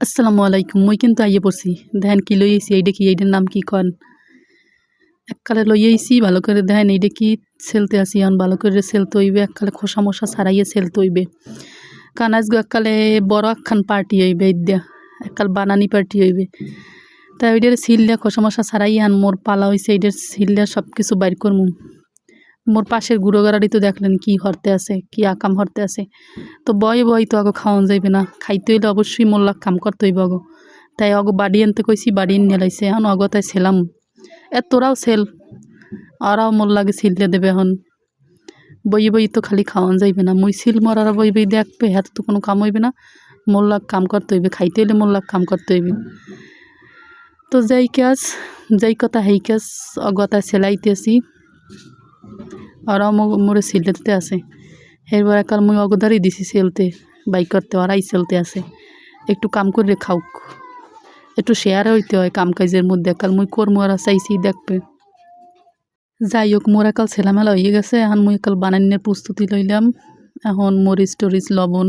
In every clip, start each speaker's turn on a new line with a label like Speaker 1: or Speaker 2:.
Speaker 1: আসসালামু আলাইকুম, মুই কিন্তু আইয়ে পড়ছি। দেখেন কি লই আইছি এইটা কি এইটার নাম কি কন? এককালে লই আইছি, ভালো করে দেখেন এইটা কি সেলতে আসি এখন ভালো করে সেলতে হইবে, এককালে খোসা মশা ছাড়াইয়ে সেলতে হইবে। কারণ আজকে এককালে বড় একখান পার্টি হইবে ইদ্যা এককাল বানানি পার্টি হইবে। তাই ওইটার সিলটা খোসা মশা ছাড়াই আন মোর পালা হইছে এইটার সিলটা সব কিছু বাইর করমু। মোর পাশের গুঁড়ো গাড়ারি তো দেখলেন কি হরতে আছে, কি আকাম হরতে আছে। তো বয় বয় তো আগো খাওয়ান যাইবে না, খাইতে হইলে অবশ্যই মোল্লাক কাম করতে হইব আগো। তাই অগো বাড়ি আনতে কইছি, বাড়ি নিয়ে লাইছে, এখন অগো তাই ছেলাম। এ তোরাও সেল ওরাও মোর লাগে সিললে দেবে এখন। বই বই তো খালি খাওয়ান যাইবে না, মুই সিল মরারা বই বই দেখবে হাতে তো কোনো কাম হইবে না। মোল্লাক কাম করতে হইবে, খাইতে হইলে মোল্লাক কাম করতে হইবে। তো যাই কাজ যাই কথা হেই কাজ অগতা সেলাইতেছি ওরাও মোরে সিলতে আছে। এরপর একাল মুই অগদারই দিছি সেলতে, বাইক করতে ওরাই সেলতে আছে। একটু কাম করে খাউক। একটু শেয়ার হইতে হয় কাম কাজের মধ্যে একাল মুই কর্ম ওরা চাইছি দেখবে। যাই হোক মোর একাল ছেলামেলা হয়ে গেছে। এখন মুই একাল বানানোর প্রস্তুতি লইলাম। এখন মরিচ টরিচ লবণ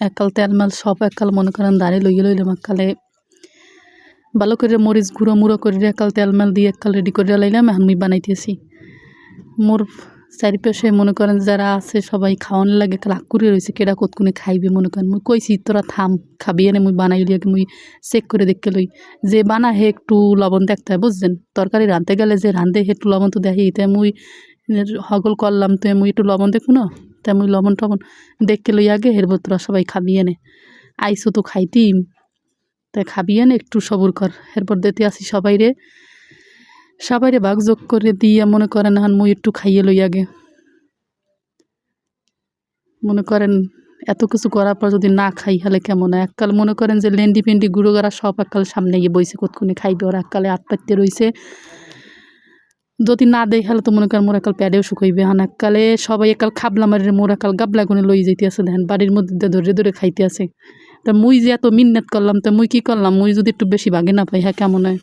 Speaker 1: একাল তেলমেল সব একাল মনে করেন দাঁড়িয়ে লইয়ে লইলাম একালে ভালো করে মরিচ গুঁড়ো মুড়ো করে একাল তেলমেল দিয়ে একাল রেডি করে লাইলাম। এখন মুই বানাইতেছি। মোর চারিপাশে মনে করেন যারা আছে, সবাই খাওয়ান লাগে রাগ করে রয়েছে, কেডা কতক্ষণে খাইবে মনে করেন। মুই কইছি, তোরা থাম, খাবি, এনে মুই বানাই লিয়াকে মুই চেক করে দেখতে লই। যে বানা হে একটু লবণ দেখতে হয়, বুঝছেন? তরকারি রাঁধতে গেলে যে রাঁধে, হে একটু লবণ তো দেখি তাই মুই হগল করলাম, তো মুই একটু লবণ দেখু না? তাই মুই লবণ টবণ দেখতে লই আগে এরপর তোরা সবাই খাবি, এনে। আইসো তো খাইতিম। তাই খাবি, এনে একটু সবুর কর। এরপর দিতে আসি সবাই রে সবাইরে যোগ করে দিয়া মনে করেন এখন মুই একটু খাইয়ে লই আগে। মনে করেন এত কিছু করার পর যদি না খাই হলে কেমন? হয় এককাল মনে করেন যে লেন্ডি পেন্ডি গুঁড়ো গাড়া সব এককাল সামনে গিয়ে বইছে, কতক্ষণে খাইবে? ওরা এককালে আট পাইতে রইছে। যদি না দেয় হলে তো মনে করেন মোর একাল প্যাডেও শুকাইবে হান এককালে সবাই একাল খাবলা মারি মোর একাল গাবলা গুনে লই যেতে আছে। দেখেন বাড়ির মধ্যে ধরে ধরে খাইতে আছে। তা মুই যে এত মিন্নাত করলাম, তা মুই কি করলাম? মুই যদি একটু বেশি ভাগে না পাই হ্যাঁ কেমন হয়?